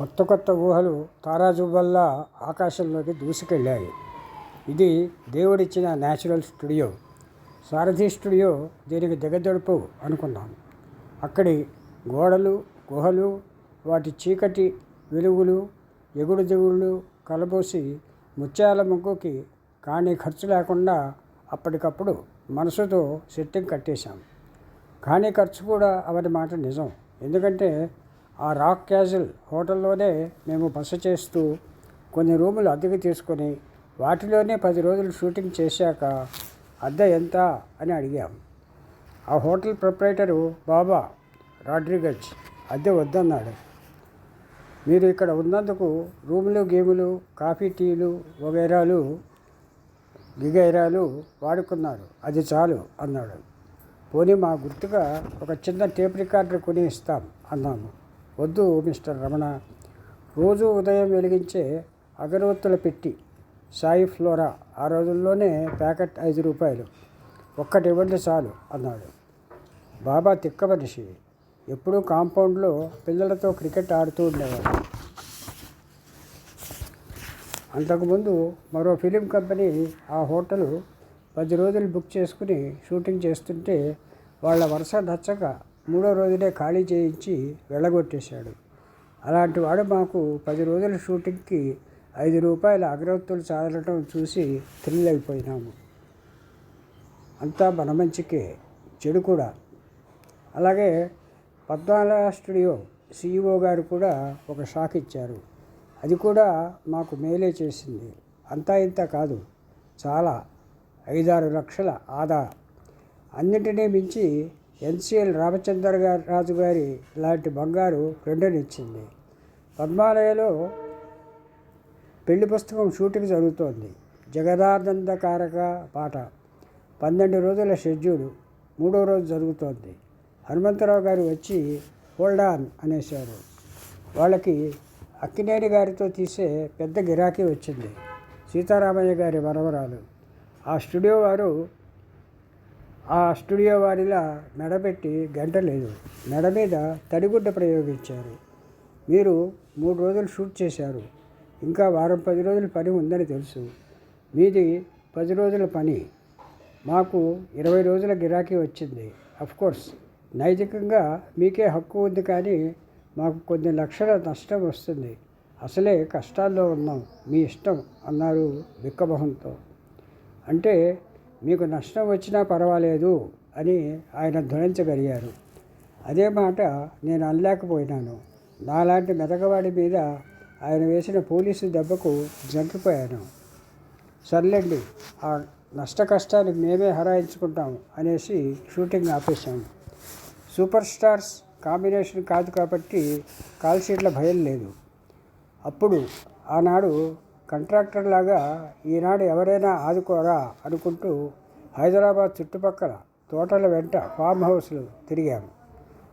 కొత్త కొత్త ఊహలు తారాజువ్వల్లా ఆకాశంలోకి దూసుకెళ్ళాయి. ఇది దేవుడిచ్చిన న్యాచురల్ స్టూడియో. సారథి స్టూడియో దీనికి దిగదొడుపు అనుకున్నాను అక్కడి గోడలు గుహలు వాటి చీకటి వెలుగులు ఎగుడు దిగుళ్ళు కలబోసి ముత్యాల ముగ్గుకి కానీ ఖర్చు లేకుండా అప్పటికప్పుడు మనసుతో సెట్టింగ్ కట్టేశాం. కానీ ఖర్చు కూడా అవని మాట నిజం. ఎందుకంటే ఆ రాక్ క్యాజిల్ హోటల్లోనే మేము బస చేస్తూ కొన్ని రూములు అద్దెకు తీసుకొని వాటిలోనే పది రోజులు షూటింగ్ చేశాక అద్దె ఎంత అని అడిగాం. ఆ హోటల్ ప్రొపరేటరు బాబా రాడ్రిగజ్ అద్దె వద్దన్నాడు. మీరు ఇక్కడ ఉన్నందుకు రూములు గేములు కాఫీ టీలు వగైరాలు గిగైరాలు వాడుకున్నారు. అది చాలు అన్నాడు. పోనీ మా గుర్తుగా ఒక చిన్న టేప్ రికార్డర్ కొని ఇస్తాం అన్నాము. వద్దు మిస్టర్ రమణ. రోజు ఉదయం వెలిగించే అగరవత్తుల పెట్టి సాయి ఫ్లోరా ఆ రోజుల్లోనే ప్యాకెట్ ఐదు రూపాయలు. ఒక్కటి ఇవ్వండి చాలు అన్నాడు. బాబా తిక్క మనిషి. ఎప్పుడూ కాంపౌండ్లో పిల్లలతో క్రికెట్ ఆడుతూ ఉండేవాడు. అంతకుముందు మరో ఫిలిం కంపెనీ ఆ హోటల్ పది రోజులు బుక్ చేసుకుని షూటింగ్ చేస్తుంటే వాళ్ళ వరుస నచ్చక మూడో రోజునే ఖాళీ చేయించి వెళ్ళగొట్టేశాడు. అలాంటి వాడు మాకు పది రోజుల షూటింగ్కి ఐదు రూపాయల అగ్రవత్తులు చాలటం చూసి థ్రిల్ అయిపోయినాము. అంతా మన మంచికే చెడు కూడా. అలాగే పద్మాల స్టూడియో సీఈఓ గారు కూడా ఒక షాక్ ఇచ్చారు. అది కూడా మాకు మేలే చేసింది. అంతా ఇంత కాదు. చాలా. ఐదారు లక్షల ఆదా. అన్నిటినీ మించి ఎన్సిఎల్ రామచంద్ర గారి రాజు గారి లాంటి బంగారు రెండనిచ్చింది. పద్మాలయలో పెళ్ళి పుస్తకం షూటింగ్ జరుగుతోంది. జగదానందకారక పాట. పన్నెండు రోజుల షెడ్యూల్. మూడో రోజు జరుగుతోంది. హనుమంతరావు గారు వచ్చి హోల్డ్ ఆన్ అనేశారు. వాళ్ళకి అక్కినేని గారితో తీసే పెద్ద గిరాకీ వచ్చింది. సీతారామయ్య గారి వరవరాలు ఆ స్టూడియో వారు ఆ స్టూడియో వారిలా మెడపెట్టి గంట లేదు. మెడ మీద తడిగుడ్డ ప్రయోగించారు. మీరు మూడు రోజులు షూట్ చేశారు. ఇంకా వారం పది రోజుల పని ఉందని తెలుసు. మీది పది రోజుల పని. మాకు ఇరవై రోజుల గిరాకీ వచ్చింది. కోర్స్ నైతికంగా మీకే హక్కు ఉంది కానీ మాకు కొన్ని లక్షల నష్టం వస్తుంది. అసలే కష్టాల్లో ఉన్నాం. మీ ఇష్టం అన్నారు బిక్కమొహంతో. అంటే మీకు నష్టం వచ్చినా పర్వాలేదు అని ఆయన ధ్వనించగలిగారు. అదే మాట నేను అనలేకపోయినాను. నాలాంటి మెదకవాడి మీద ఆయన వేసిన పోలీసు దెబ్బకు జంకిపోయాను. సర్లేండి ఆ నష్ట కష్టాలు మేమే హరాయించుకుంటాం అనేసి షూటింగ్ ఆపేశాం. సూపర్ స్టార్స్ కాంబినేషన్ కాదు కాబట్టి కాల్ షీట్ల భయం లేదు. అప్పుడు ఆనాడు కంట్రాక్టర్ లాగా ఈనాడు ఎవరైనా ఆదుకోరా అనుకుంటూ హైదరాబాద్ చుట్టుపక్కల తోటల వెంట ఫామ్ హౌస్లు తిరిగాము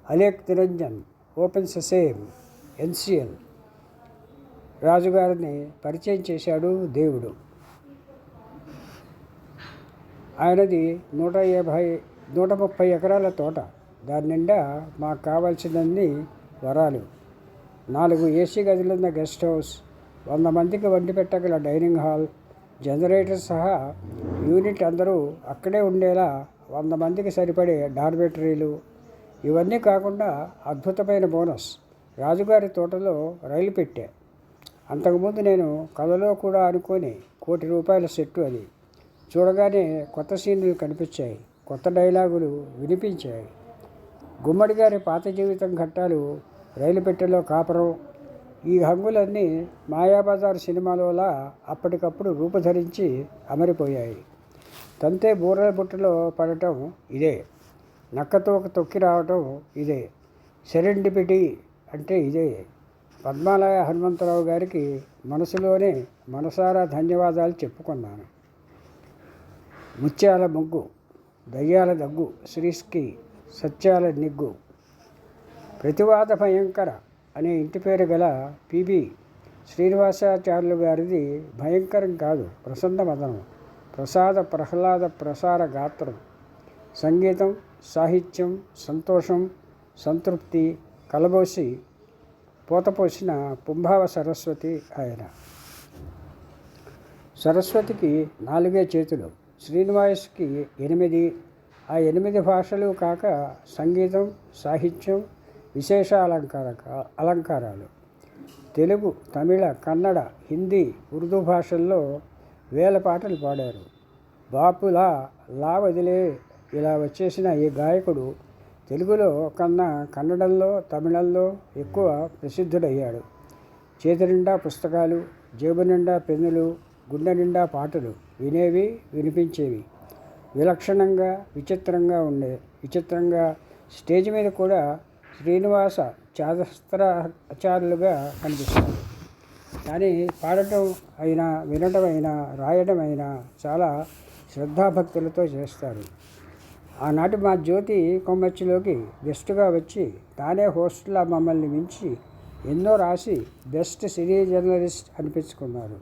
Alek Niranjan open sesame NCL రాజుగారిని పరిచయం చేశాడు దేవుడు. ఆయనది నూట యాభై నూట ముప్పై ఎకరాల తోట. దాని నిండా మాకు కావాల్సినన్ని వరాలు. నాలుగు ఏసీ గదులున్న గెస్ట్ హౌస్ వంద మందికి వండి పెట్టగల డైనింగ్ హాల్ జనరేటర్ సహా యూనిట్ అందరూ అక్కడే ఉండేలా వంద మందికి సరిపడే డార్బెటరీలు. ఇవన్నీ కాకుండా అద్భుతమైన బోనస్. రాజుగారి తోటలో రైలు పెట్టా. అంతకుముందు నేను కథలో కూడా అనుకొని కోటి రూపాయల సెట్టు అది. చూడగానే కొత్త సీన్లు కనిపించాయి. కొత్త డైలాగులు వినిపించాయి. గుమ్మడి గారి పాత జీవితం ఘట్టాలు రైలు పెట్టెలో కాపురం ఈ హంగులన్నీ మాయాబజార్ సినిమాలోలా అప్పటికప్పుడు రూపుధరించి అమరిపోయాయి. తంతే బూరల బుట్టలో పడటం ఇదే. నక్కతోక తొక్కి రావటం ఇదే. సెరెండిపిటీ అంటే ఇదే. పద్మాలయ హనుమంతరావు గారికి మనసులోనే మనసారా ధన్యవాదాలు చెప్పుకున్నాను. ముత్యాల ముగ్గు దయ్యాల దగ్గు శ్రీస్కి సత్యాల నిగ్గు. ప్రతివాద భయంకర అనే ఇంటి పేరు గల పిబి శ్రీనివాసాచార్యులు గారిది భయంకరం కాదు ప్రసన్న మదనం. ప్రసాద ప్రహ్లాద ప్రసార గాత్రం. సంగీతం సాహిత్యం సంతోషం సంతృప్తి కలబోసి పోతపోసిన పుంభావ సరస్వతి ఆయన. సరస్వతికి నాలుగే చేతులు శ్రీనివాస్కి ఎనిమిది. ఆ ఎనిమిది భాషలు కాక సంగీతం సాహిత్యం విశేష అలంకార అలంకారాలు. తెలుగు తమిళ కన్నడ హిందీ ఉర్దూ భాషల్లో వేల పాటలు పాడారు. బాపులా లా వదిలే ఇలా వచ్చేసిన ఈ గాయకుడు తెలుగులో కన్నా కన్నడంలో తమిళంలో ఎక్కువ ప్రసిద్ధుడయ్యాడు. చేతి నిండా పుస్తకాలు జేబు నిండా పెన్నులు గుండె నిండా పాటలు వినేవి వినిపించేవి. విలక్షణంగా విచిత్రంగా ఉండే విచిత్రంగా స్టేజ్ మీద కూడా శ్రీనివాస చాదస్త్రాచారులుగా కనిపిస్తారు కానీ పాడటం అయినా వినటమైనా అయినా రాయడం అయినా చాలా శ్రద్ధాభక్తులతో చేస్తారు ఆనాటి మా జ్యోతి కొమ్మచ్చిలోకి గెస్ట్గా వచ్చి తానే హోస్ట్లా మమ్మల్ని మించి ఎన్నో రాసి బెస్ట్ సినీ జర్నలిస్ట్ అనిపించుకున్నారు.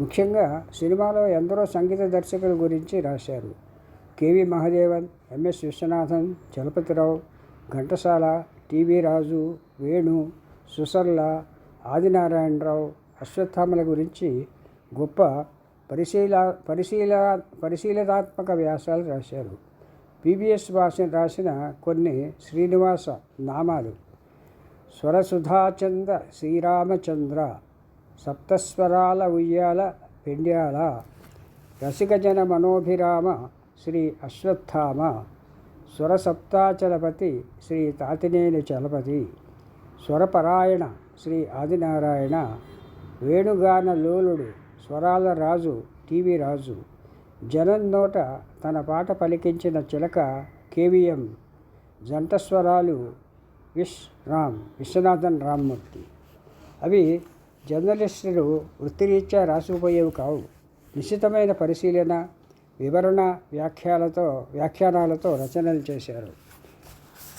ముఖ్యంగా సినిమాలో ఎందరో సంగీత దర్శకుల గురించి రాశారు. K V Mahadevan M S Viswanathan Chalapathirao Ghantasala T V Raju Venu Susalla Adinarayanarao అశ్వత్థామల గురించి గొప్ప పరిశీల పరిశీల పరిశీలనాత్మక వ్యాసాలు రాశారు. పీబీఎస్ భాష రాసిన కొన్ని శ్రీనివాస నామాలు. స్వరసుధాచంద్ర శ్రీరామచంద్ర సప్తస్వరాల ఉయ్యాల పెండ్యాల రసికజన మనోభిరామ శ్రీ అశ్వత్థామ స్వరసప్తాచలపతి శ్రీ తాతినేని చలపతి. స్వరపరాయణ శ్రీ ఆదినారాయణ. వేణుగాన లోలుడు స్వరాల రాజు టీవీ రాజు. జనం నోట తన పాట పలికించిన చిలక కేవీఎం. జంట స్వరాలు విష్ రామ్ విశ్వనాథన్ రామ్మూర్తి. అవి జర్నలిస్టులు వృత్తిరీత్యా రాసుకుపోయేవి కావు. నిశ్చితమైన పరిశీలన వివరణ వ్యాఖ్యాలతో వ్యాఖ్యానాలతో రచనలు చేశారు.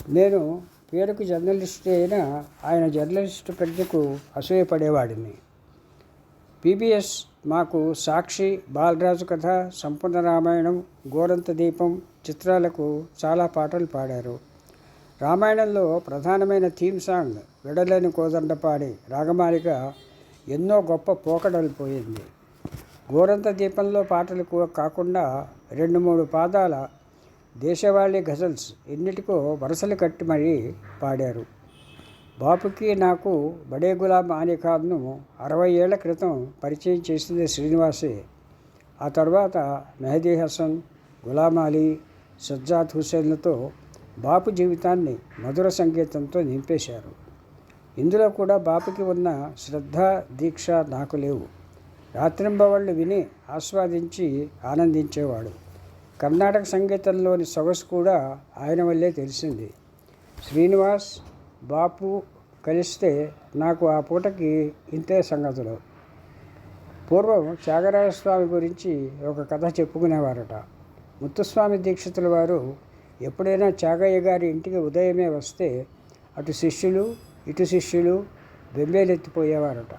నేను పేరుకు జర్నలిస్ట్ అయినా ఆయన జర్నలిస్టు ప్రజ్ఞకు అసూయపడేవాడిని. పీబీఎస్ మాకు సాక్షి బాలరాజు కథ సంపూర్ణ రామాయణం గోరంత దీపం చిత్రాలకు చాలా పాటలు పాడారు. రామాయణంలో ప్రధానమైన థీమ్ సాంగ్ విడలేని కోదండపాడి రాగమాలిక ఎన్నో గొప్ప పోకడలు పోయింది. గోరంత దీపంలో పాటలు కాకుండా రెండు మూడు పాదాల దేశవాళీ గజల్స్ ఎన్నిటికో వరుసలు కట్టి మరీ పాడారు. బాపుకి నాకు బడే గులాం అలీ అరవై ఏళ్ళ క్రితం పరిచయం చేసింది శ్రీనివాసే. ఆ తర్వాత మెహదీ హసన్ గులాం అలీ సజ్జాద్ హుసేన్లతో బాపు జీవితాన్ని మధుర సంగీతంతో నింపేశారు. ఇందులో కూడా బాపుకి ఉన్న శ్రద్ధ దీక్ష నాకు లేవు. రాత్రింబవళ్ళు విని ఆస్వాదించి ఆనందించేవాడు. కర్ణాటక సంగీతంలోని సొగసు కూడా ఆయన వల్లే తెలిసింది. శ్రీనివాస్ బాపు కలిస్తే నాకు ఆ పూటకి ఇంతే సంగతులు. పూర్వం త్యాగరాజస్వామి గురించి ఒక కథ చెప్పుకునేవారట. ముత్తుస్వామి దీక్షితుల వారు ఎప్పుడైనా త్యాగయ్య గారి ఇంటికి ఉదయమే వస్తే అటు శిష్యులు ఇటు శిష్యులు బెంబేలెత్తిపోయేవారట.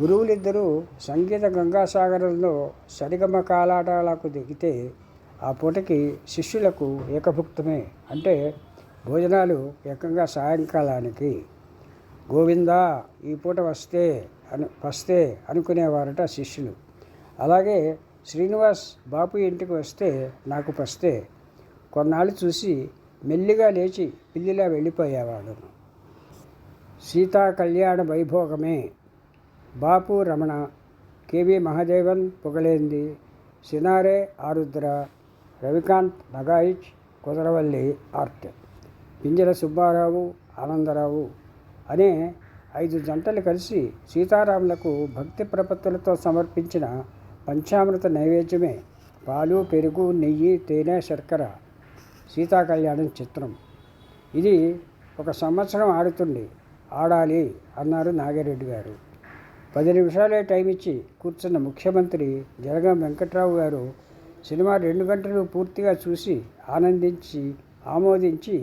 గురువులిద్దరూ సంగీత గంగాసాగరంలో సరిగమ కాలాటాలకు దిగితే ఆ పూటకి శిష్యులకు ఏకభుక్తమే. అంటే భోజనాలు ఏకంగా సాయంకాలానికి. గోవిందా ఈ పూట వస్తే అను వస్తే అనుకునేవారట శిష్యులు. అలాగే శ్రీనివాస్ బాపు ఇంటికి వస్తే నాకు పస్తే కొన్నాళ్ళు చూసి మెల్లిగా లేచి పిల్లిలా వెళ్ళిపోయేవాడు. సీతా కళ్యాణ వైభోగమే. బాపు రమణ కేవి మహాదేవన్ పొగలేంది సినారే ఆరుద్ర రవికాంత్ నగాయిచ్ కుదరవల్లి ఆర్ట్. పింజల సుబ్బారావు ఆనందరావు అనే ఐదు జంటలు కలిసి సీతారాములకు భక్తి ప్రపత్తులతో సమర్పించిన పంచామృత నైవేద్యమే పాలు పెరుగు నెయ్యి తేనె శర్కర సీతా కళ్యాణం చిత్రం. ఇది ఒక సంవత్సరం ఆడుతుంది. ఆడాలి అన్నారు నాగిరెడ్డి గారు. పది నిమిషాలే టైం ఇచ్చి కూర్చున్న ముఖ్యమంత్రి జనగాం వెంకట్రావు గారు సినిమా రెండు గంటలు పూర్తిగా చూసి ఆనందించి ఆమోదించి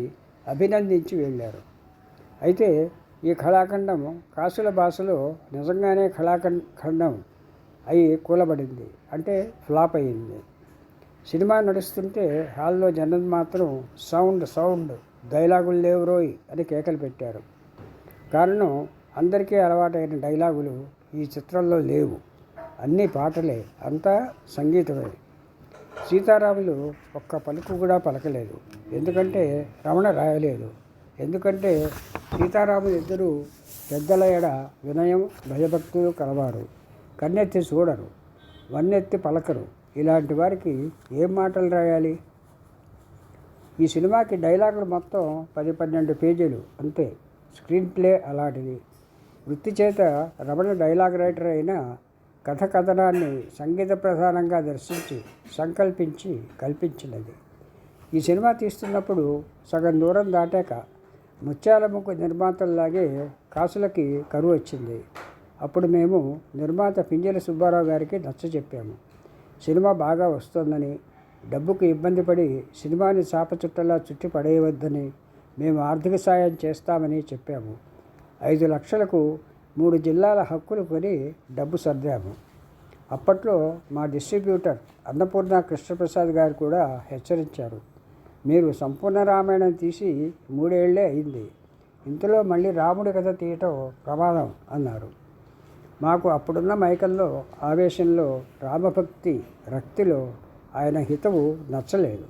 అభినందించి వెళ్ళారు. అయితే ఈ కళాఖండం కాసుల భాషలో నిజంగానే కళాఖండం అయి కూలబడింది. అంటే ఫ్లాప్ అయింది. సినిమా నడుస్తుంటే హాల్లో జనం మాత్రం సౌండ్ సౌండ్ డైలాగులు లేవు రోయ్ అని కేకలు పెట్టారు. కారణం అందరికీ అలవాటైన డైలాగులు ఈ చిత్రంలో లేవు. అన్ని పాటలే. అంతా సంగీతమే. సీతారాములు ఒక్క పలుకు కూడా పలకలేదు. ఎందుకంటే రమణ రాయలేదు. ఎందుకంటే సీతారాములు ఇద్దరూ పెద్దల ఎడ వినయం భయభక్తులు కలవారు. కన్నెత్తి చూడరు. వన్నెత్తి పలకరు. ఇలాంటి వారికి ఏం మాటలు రాయాలి? ఈ సినిమాకి డైలాగులు మొత్తం పది పన్నెండు పేజీలు. అంతే. స్క్రీన్ ప్లే అలాంటిది. వృత్తి చేత రమణ డైలాగ్ రైటర్ అయిన కథ కథనాన్ని సంగీత ప్రధానంగా దర్శించి సంకల్పించి కల్పించినది. ఈ సినిమా తీస్తున్నప్పుడు సగం దూరం దాటాక ముత్యాల ముక్కు నిర్మాతల్లాగే కాసులకి కరువు వచ్చింది. అప్పుడు మేము నిర్మాత పింజల సుబ్బారావు గారికి నచ్చ చెప్పాము. సినిమా బాగా వస్తోందని డబ్బుకు ఇబ్బంది పడి సినిమాని చాపచుట్టలా చుట్టి పడేయవద్దని మేము ఆర్థిక సాయం చేస్తామని చెప్పాము. ఐదు లక్షలకు మూడు జిల్లాల హక్కులు కొని డబ్బు సర్దాము. అప్పట్లో మా డిస్ట్రిబ్యూటర్ అన్నపూర్ణ కృష్ణప్రసాద్ గారు కూడా హెచ్చరించారు. మీరు సంపూర్ణ రామాయణం తీసి మూడేళ్ళే అయింది. ఇంతలో మళ్ళీ రాముడి కథ తీయటం ప్రమాదం అన్నారు. మాకు అప్పుడున్న మైకల్లో ఆవేశంలో రామభక్తి రక్తిలో ఆయన హితవు నచ్చలేదు.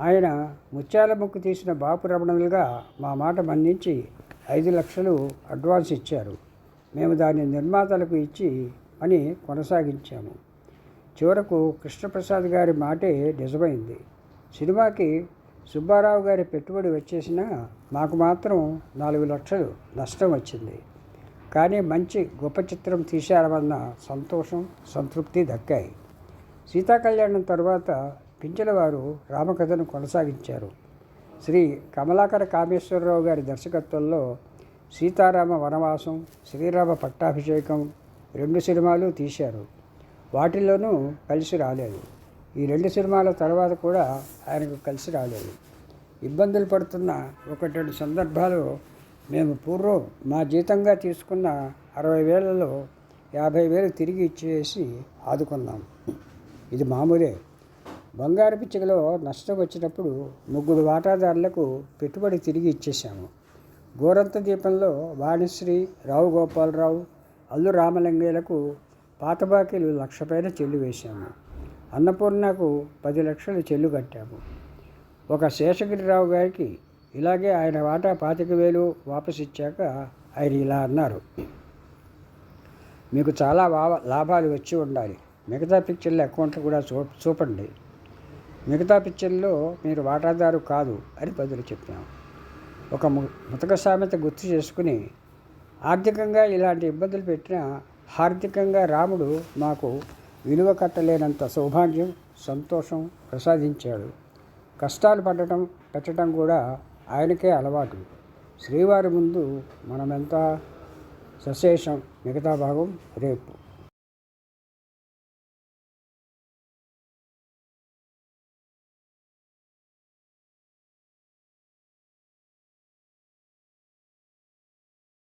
ఆయన ముత్యాల ముక్కు తీసిన బాపు రమణులుగా మా మాట మన్నించి ఐదు లక్షలు అడ్వాన్స్ ఇచ్చారు. మేము దాన్ని నిర్మాతలకు ఇచ్చి పని కొనసాగించాము. చివరకు కృష్ణప్రసాద్ గారి మాటే నిజమైంది. సినిమాకి సుబ్బారావు గారి పెట్టుబడి వచ్చేసినా మాకు మాత్రం నాలుగు లక్షలు నష్టం వచ్చింది. కానీ మంచి గొప్ప చిత్రం తీశారన్న సంతోషం సంతృప్తి దక్కాయి. సీతా కళ్యాణం తర్వాత పింఛల వారు రామకథను కొనసాగించారు. శ్రీ కమలాకర కామేశ్వరరావు గారి దర్శకత్వంలో సీతారామ వనవాసం శ్రీరామ పట్టాభిషేకం రెండు సినిమాలు తీశారు. వాటిల్లోనూ కలిసి రాలేదు. ఈ రెండు సినిమాల తర్వాత కూడా ఆయనకు కలిసి రాలేదు. ఇబ్బందులు పడుతున్న ఒకటి రెండు సందర్భాలు మేము పూర్వం మా జీతంగా తీసుకున్న అరవై వేలలో యాభై వేలు తిరిగి ఇచ్చేసి ఆదుకున్నాం. ఇది మామూలే. బంగారు పిచ్చికలో నష్టం వచ్చినప్పుడు ముగ్గురు వాటాదారులకు పెట్టుబడి తిరిగి ఇచ్చేసాము గోరంత దీపంలో వాణిశ్రీ రావు గోపాలరావు అల్లు రామలింగయ్యలకు పాత బాకీలు లక్ష పైన చెల్లు వేశాము. అన్నపూర్ణకు పది లక్షలు చెల్లు కట్టాము. ఒక శేషగిరిరావు గారికి ఇలాగే ఆయన వాటా పాతిక వేలు వాపసు ఇచ్చాక ఆయన ఇలా అన్నారు. మీకు చాలా లాభాలు వచ్చి ఉండాలి. మిగతా పిక్చర్ల అకౌంట్లు కూడా చూ చూపండి. మిగతా పిక్చర్లో మీరు వాటాదారు కాదు అని బదులు చెప్పాం ఒక ముతక సామెత గుర్తు చేసుకుని ఆర్థికంగా ఇలాంటి ఇబ్బందులు పెట్టినా హార్దికంగా రాముడు మాకు విలువ కట్టలేనంత సౌభాగ్యం సంతోషం ప్రసాదించాడు. కష్టాలు పడటం పెట్టడం కూడా ఆయనకే అలవాటు. శ్రీవారి ముందు మనమెంత సశేషం మిగతా భాగం రేపు.